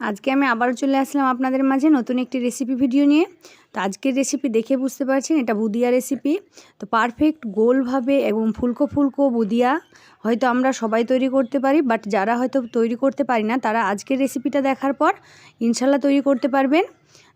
আজকে আমি আবার চলে আসলাম আপনাদের মাঝে নতুন একটি রেসিপি ভিডিও নিয়ে। তো আজকের রেসিপি দেখে বুঝতে পারছেন, এটা বুদিয়া রেসিপি তো পারফেক্ট গোলভাবে এবং ফুলকো ফুলকো বুদিয়া। হয়তো আমরা সবাই তৈরি করতে পারি বাট যারা হয়তো তৈরি করতে পারি না, তারা আজকের রেসিপিটা দেখার পর ইনশাল্লাহ তৈরি করতে পারবেন।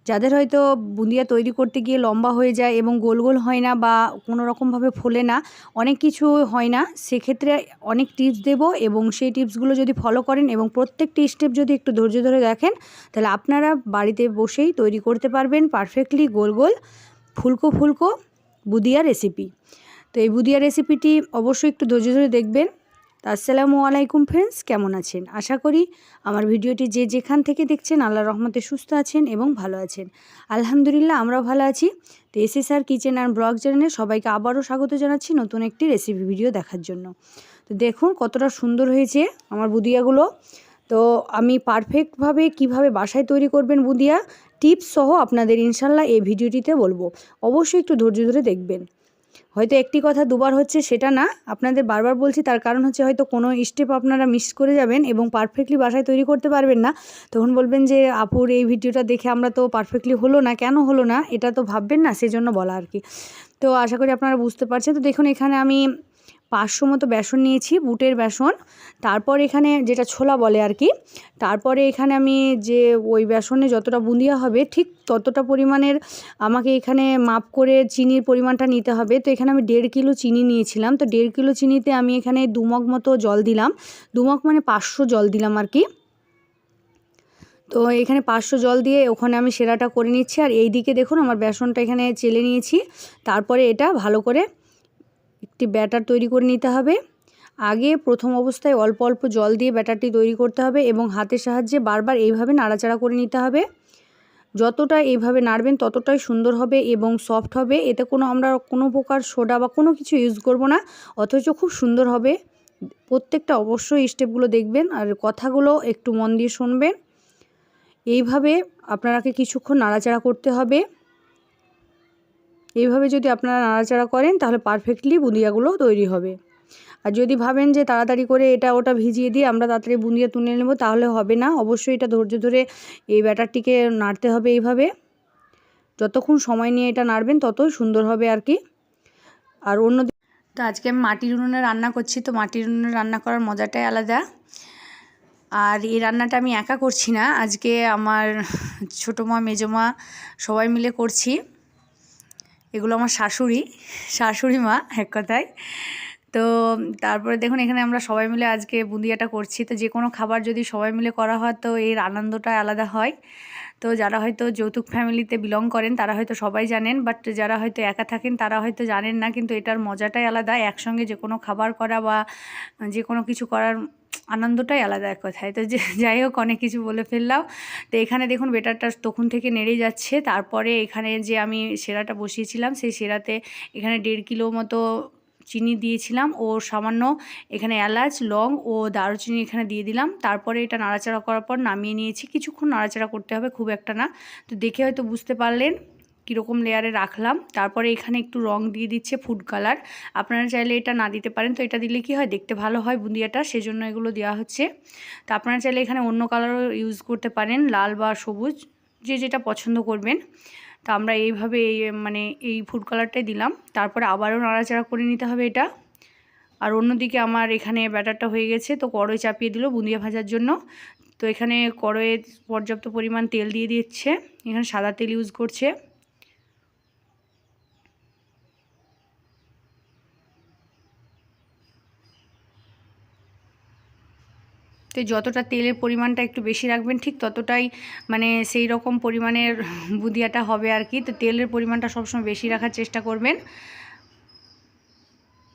যাদের হয়তো বুঁদিয়া তৈরি করতে গিয়ে লম্বা হয়ে যায় এবং গোল গোল হয় না বা কোনো রকমভাবে ফোলে না, অনেক কিছু হয় না, সেক্ষেত্রে অনেক টিপস দেব এবং সেই টিপসগুলো যদি ফলো করেন এবং প্রত্যেকটি স্টেপ যদি একটু ধৈর্য ধরে দেখেন, তাহলে আপনারা বাড়িতে বসেই তৈরি করতে পারবেন পারফেক্টলি গোল গোল ফুলকো ফুলকো বুদিয়া রেসিপি তো এই বুদিয়া রেসিপিটি অবশ্যই একটু ধৈর্য ধরে দেখবেন। তো আসসালামু আলাইকুম ফ্রেন্ডস কেমন আছেন? আশা করি আমার ভিডিওটি যে যেখান থেকে দেখছেন আল্লাহ রহমতে সুস্থ আছেন এবং ভালো আছেন। আলহামদুলিল্লাহ আমরাও ভালো আছি। তো এসএসআর কিচেন অ্যান্ড ব্লগ চ্যানেলে সবাইকে আবারও স্বাগত জানাচ্ছি নতুন একটি রেসিপি ভিডিও দেখার জন্য। তো দেখুন কতটা সুন্দর হয়েছে আমার বুদিয়াগুলো। তো আমি পারফেক্টভাবে কীভাবে বাসায় তৈরি করবেন বুদিয়া টিপস সহ আপনাদের ইনশাল্লাহ এই ভিডিওটিতে বলব। অবশ্যই একটু ধৈর্য ধরে দেখবেন। হয়তো একটি কথা দুবার হচ্ছে সেটা না। আপনাদের বারবার বলছি, তার কারণ হচ্ছে হয়তো কোনো স্টেপ আপনারা মিস করে যাবেন এবং পারফেক্টলি বাসায় তৈরি করতে পারবেন না। তখন বলবেন যে, আপুর এই ভিডিওটা দেখে আমরা তো পারফেক্টলি হলো না, কেন হলো না? এটা তো ভাববেন না, সেজন্য বলা আর কি। তো আশা করি আপনারা বুঝতে পারছেন। তো দেখুন, এখানে আমি পাঁচশো মতো বেসন নিয়েছি, বুটের বেসন। তারপর এখানে যেটা ছোলা বলে আর কি, তারপরে এখানে আমি যে ওই বেসনে যতটা বুঁদিয়া হবে, ঠিক ততটা পরিমাণের আমাকে এখানে মাপ করে চিনির পরিমাণটা নিতে হবে। তো এখানে আমি দেড় কিলো চিনি নিয়েছিলাম। তো দেড় কিলো চিনিতে আমি এখানে দুমগ মতো জল দিলাম। দুমগ মানে পাঁচশো জল দিলাম আর কি। তো এখানে পাঁচশো জল দিয়ে ওখানে আমি সেরাটা করে নিচ্ছি। আর এই দিকে দেখুন আমার বেসনটা এখানে চেলে নিয়েছি। তারপরে এটা ভালো করে একটি ব্যাটার তৈরি করে নিতে হবে। আগে প্রথম অবস্থায় অল্প অল্প জল দিয়ে ব্যাটারটি তৈরি করতে হবে এবং হাতের সাহায্যে বারবার এইভাবে নাড়াচাড়া করে নিতে হবে। যতটা এইভাবে নাড়বেন ততটাই সুন্দর হবে এবং সফট হবে। এতে কোনো আমরা কোনো প্রকার সোডা বা কোনো কিছু ইউজ করব না, অথচ খুব সুন্দর হবে। প্রত্যেকটা অবশ্যই স্টেপগুলো দেখবেন আর কথাগুলো একটু মন দিয়ে শুনবেন। এইভাবে আপনারাকে কিছুক্ষণ নাড়াচাড়া করতে হবে। এইভাবে যদি আপনারা নাড়াচাড়া করেন, তাহলে পারফেক্টলি বুঁদিয়াগুলো তৈরি হবে। আর যদি ভাবেন যে তাড়াতাড়ি করে এটা ওটা ভিজিয়ে দিয়ে আমরা তাড়াতাড়ি বুঁদিয়া তুলে নেব, তাহলে হবে না। অবশ্যই এটা ধৈর্য ধরে এই ব্যাটারটিকে নাড়তে হবে এইভাবে। যতক্ষণ সময় নিয়ে এটা নাড়বেন ততই সুন্দর হবে আর কি। আর অন্য তো আজকে আমি মাটির উনুনে রান্না করছি, তো মাটির উনুনে রান্না করার মজাটাই আলাদা। আর এই রান্নাটা আমি একা করছি না, আজকে আমার ছোটো মা, মেজো মা সবাই মিলে করছি। এগুলো আমার শাশুড়ি শাশুড়ি মা এক কথায়। তো তারপরে দেখুন, এখানে আমরা সবাই মিলে আজকে বুঁদিয়াটা করছি। তো যে কোনো খাবার যদি সবাই মিলে করা হয়, তো এর আনন্দটা আলাদা হয়। তো যারা হয়তো যৌতুক ফ্যামিলিতে বিলং করেন, তারা হয়তো সবাই জানেন। বাট যারা হয়তো একা থাকেন, তারা হয়তো জানেন না। কিন্তু এটার মজাটাই আলাদা। একসঙ্গে যে কোনো খাবার করা বা যে কোনো কিছু করার আনন্দটাই আলাদা এক কথায়। তো যাই হোক, অনেক কিছু বলে ফেললাম। তো এখানে দেখুন, বেটারটা তখন থেকে নেড়ে যাচ্ছে। তারপরে এখানে যে, আমি সেরাটা বসিয়েছিলাম, সেই সেরাতে এখানে দেড় কিলো মতো চিনি দিয়েছিলাম। ও সামান্য এখানে এলাচ, লং ও দারুচিনি এখানে দিয়ে দিলাম। তারপরে এটা নাড়াচাড়া করার পর নামিয়ে নিয়েছি। কিছুক্ষণ নাড়াচাড়া করতে হবে, খুব একটা না। তো দেখে হয়তো বুঝতে পারলেন। কীরকম লেয়ারে রাখলাম। তারপরে এখানে একটু রং দিয়ে দিচ্ছে ফুড কালার আপনারা চাইলে এটা না দিতে পারেন, তো এটা দিলে কি হয়? দেখতে ভালো হয় বুন্দিয়াটা, সেজন্য এগুলো দেওয়া হচ্ছে। তো আপনারা চাইলে এখানে অন্য কালারও ইউজ করতে পারেন, লাল বা সবুজ, যে যেটা পছন্দ করবেন। তো আমরা এইভাবে এই মানে এই ফুড কালারটাই দিলাম। তারপরে আবারও নাড়াচাড়া করে নিতে হবে এটা। আর অন্যদিকে আমার এখানে ব্যাটারটা হয়ে গেছে, তো কড়ই চাপিয়ে দিল বুঁদিয়া ভাজার জন্য। তো এখানে কড়য়ে পর্যাপ্ত পরিমাণ তেল দিয়ে দিচ্ছে। এখানে সাদা তেল ইউজ করছে। তো যতটা তেলের পরিমাণটা একটু বেশি রাখবেন, ঠিক ততটাই মানে সেই রকম পরিমাণের বুদিয়াটা হবে আর কি। তো তেলের পরিমাণটা সবসময় বেশি রাখার চেষ্টা করবেন।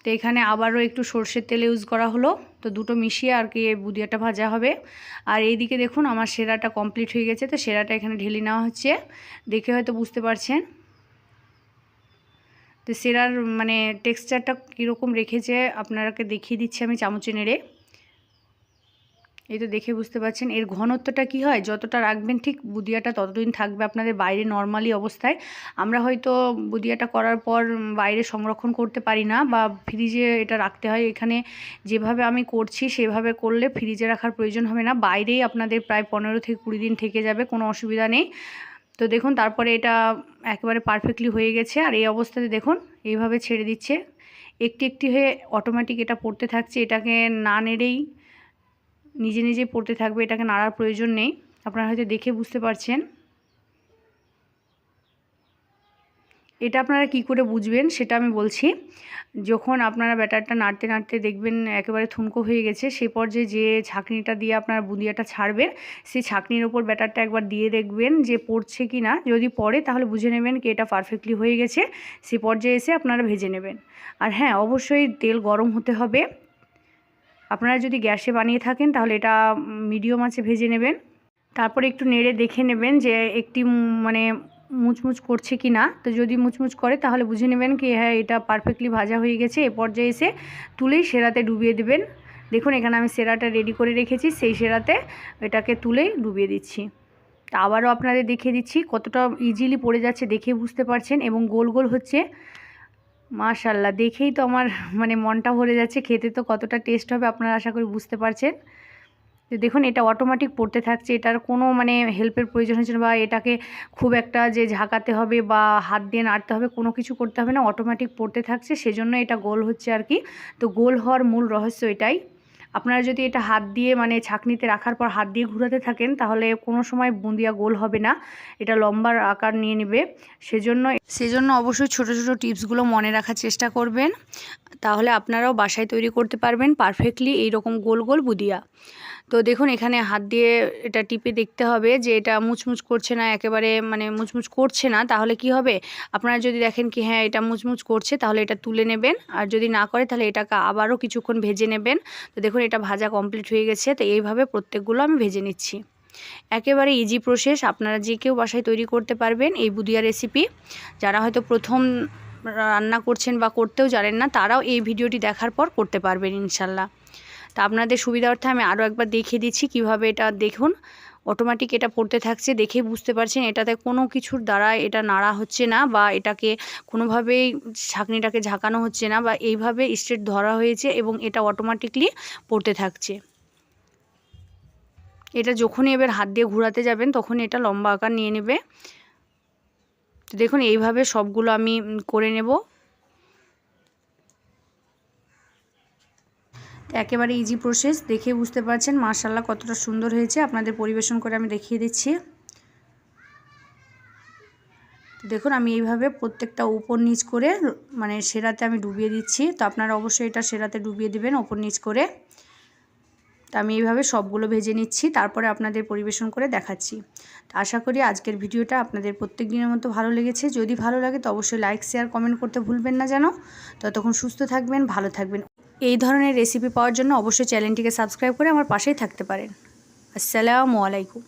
তো এখানে আবারও একটু সর্ষের তেল ইউজ করা হলো। তো দুটো মিশিয়ে আর কি এই বুদিয়াটা ভাজা হবে। আর এইদিকে দেখুন আমার সেরাটা কমপ্লিট হয়ে গেছে। তো সেরাটা এখানে ঢেলে নেওয়া হচ্ছে। দেখে হয়তো বুঝতে পারছেন। তো সেরার মানে টেক্সচারটা কীরকম রেখেছে আপনারাকে দেখিয়ে দিচ্ছি আমি চামচে নেড়ে। এই তো দেখে বুঝতে পারছেন। এর ঘনত্বটা কি হয়? যতটা রাখবেন ঠিক বুদিয়াটা ততদিন থাকবে আপনাদের বাইরে নর্মালি অবস্থায়। আমরা হয়তো বুদিয়াটা করার পর বাইরে সংরক্ষণ করতে পারি না বা ফ্রিজে এটা রাখতে হয়। এখানে যেভাবে আমি করছি সেভাবে করলে ফ্রিজে রাখার প্রয়োজন হবে না। বাইরেই আপনাদের প্রায় পনেরো থেকে কুড়ি দিন থেকে যাবে, কোনো অসুবিধা নেই। তো দেখুন, তারপরে এটা একেবারে পারফেক্টলি হয়ে গেছে। আর এই অবস্থাতে দেখুন, এইভাবে ছেড়ে দিচ্ছে। একটি একটি হয়ে অটোমেটিক এটা পড়তে থাকছে। এটাকে না নেড়েই নিজে নিজে পড়তে থাকবে, এটাকে নাড়ার প্রয়োজন নেই। আপনারা হয়তো দেখে বুঝতে পারছেন। এটা আপনারা কি করে বুঝবেন সেটা আমি বলছি। যখন আপনারা ব্যাটারটা নাড়তে নাড়তে দেখবেন একেবারে থুনকো হয়ে গেছে সেই পর্যায়ে যে ছাঁকনিটা দিয়ে আপনারা বুঁদিয়াটা ছাড়বেন, সেই ছাঁকনির ওপর ব্যাটারটা একবার দিয়ে দেখবেন যে পড়ছে কি না। যদি পড়ে তাহলে বুঝে নেবেন কি এটা পারফেক্টলি হয়ে গেছে। সেই পর্যায়ে এসে আপনারা ভেজে নেবেন। আর হ্যাঁ অবশ্যই তেল গরম হতে হবে। আপনারা যদি গ্যাসে বানিয়ে থাকেন, তাহলে এটা মিডিয়াম আছে ভেজে নেবেন। তারপরে একটু নেড়ে দেখে নেবেন যে একটি মানে মুচমুচ করছে কি না তো যদি মুচমুচ করে, তাহলে বুঝে নেবেন কি হ্যাঁ এটা পারফেক্টলি ভাজা হয়ে গেছে। এ পর্যায়ে এসে তুলেই সেরাতে ডুবিয়ে দেবেন। দেখুন, এখানে আমি সেরাটা রেডি করে রেখেছি, সেই সেরাতে এটাকে তুলেই ডুবিয়ে দিচ্ছি। তা আবারও আপনাদের দেখিয়ে দিচ্ছি কতটা ইজিলি পড়ে যাচ্ছে, দেখে বুঝতে পারছেন এবং গোল গোল হচ্ছে। মাশাল্লাহ দেখেই তো আমার মানে মনটা ভরে যাচ্ছে, খেতে তো কতটা টেস্ট হবে আপনারা আশা করি বুঝতে পারছেন। তো দেখুন, এটা অটোমেটিক পড়তে থাকছে, এটার কোনো মানে হেল্পের প্রয়োজন হচ্ছে বা এটাকে খুব একটা যে ঝাঁকাতে হবে বা হাত দিয়ে নাড়তে হবে, কোনো কিছু করতে হবে না অটোমেটিক পড়তে থাকছে, সেজন্য এটা গোল হচ্ছে আর কি। তো গোল হওয়ার মূল রহস্য এটাই। আপনারা যদি এটা হাত দিয়ে মানে ছাকনিতে রাখার পর হাত দিয়ে ঘুরাতে থাকেন, তাহলে কোনো সময় বুঁদিয়া গোল হবে না। এটা লম্বার আকার নিয়ে নেবে। সেজন্য সেজন্য অবশ্যই ছোট ছোট টিপসগুলো মনে রাখার চেষ্টা করবেন। তাহলে আপনারাও বাসায় তৈরি করতে পারবেন পারফেক্টলি এইরকম গোল গোল বুদিয়া। তো দেখুন, এখানে হাত দিয়ে এটা টিপে দেখতে হবে যে এটা মুচমুচ করছে না, একেবারে মানে মুচমুচ করছে না। তাহলে কি হবে? আপনারা যদি দেখেন কি হ্যাঁ এটা মুচমুচ করছে, তাহলে এটা তুলে নেবেন। আর যদি না করে, তাহলে এটাকে আবারও কিছুক্ষণ ভেজে নেবেন। তো দেখুন, এটা ভাজা কমপ্লিট হয়ে গেছে। তো এইভাবে প্রত্যেকগুলো আমি ভেজে নিচ্ছি। একেবারে ইজি প্রসেস আপনারা যে কেউ বাসায় তৈরি করতে পারবেন এই বুদিয়া রেসিপি যারা হয়তো প্রথম রান্না করছেন বা করতেও জানেন না, তারাও এই ভিডিওটি দেখার পর করতে পারবেন ইনশাল্লাহ। তা আপনাদের সুবিধার্থে আমি আরও একবার দেখিয়ে দিচ্ছি কীভাবে এটা দেখুন। অটোমেটিক এটা পড়তে থাকছে দেখে বুঝতে পারছেন। এটাতে কোনো কিছুর দ্বারা এটা নাড়া হচ্ছে না বা এটাকে কোনোভাবেই ছাঁকনিটাকে ঝাঁকানো হচ্ছে না বা এইভাবে স্ট্রেট ধরা হয়েছে এবং এটা অটোমেটিকলি পড়তে থাকছে। এটা যখনই এবার হাত দিয়ে ঘোরাতে যাবেন তখন এটা লম্বা আকার নিয়ে নেবে। দেখুন, এইভাবে সবগুলো আমি করে নেব। একেবারে ইজি প্রসেস দেখে বুঝতে পারছেন মার্শাল্লাহ কতটা সুন্দর হয়েছে। আপনাদের পরিবেশন করে আমি দেখিয়ে দিচ্ছি। দেখুন, আমি এইভাবে প্রত্যেকটা উপর নিচ করে মানে সেরাতে আমি ডুবিয়ে দিচ্ছি। তো আপনারা অবশ্যই এটা সেরাতে ডুবিয়ে দিবেন ওপর নিচ করে। তো আমি এইভাবে সবগুলো ভেজে নিচ্ছি, তারপরে আপনাদের পরিবেশন করে দেখাচ্ছি। তো আশা করি আজকের ভিডিওটা আপনাদের প্রত্যেক দিনের মতো ভালো লেগেছে। যদি ভালো লাগে তো অবশ্যই লাইক শেয়ার কমেন্ট করতে ভুলবেন না যেন। ততক্ষণ সুস্থ থাকবেন, ভালো থাকবেন। এই ধরনের রেসিপি পাওয়ার জন্য অবশ্যই চ্যানেলটিকে সাবস্ক্রাইব করে আমার পাশেই থাকতে পারেন। আসসালামু আলাইকুম।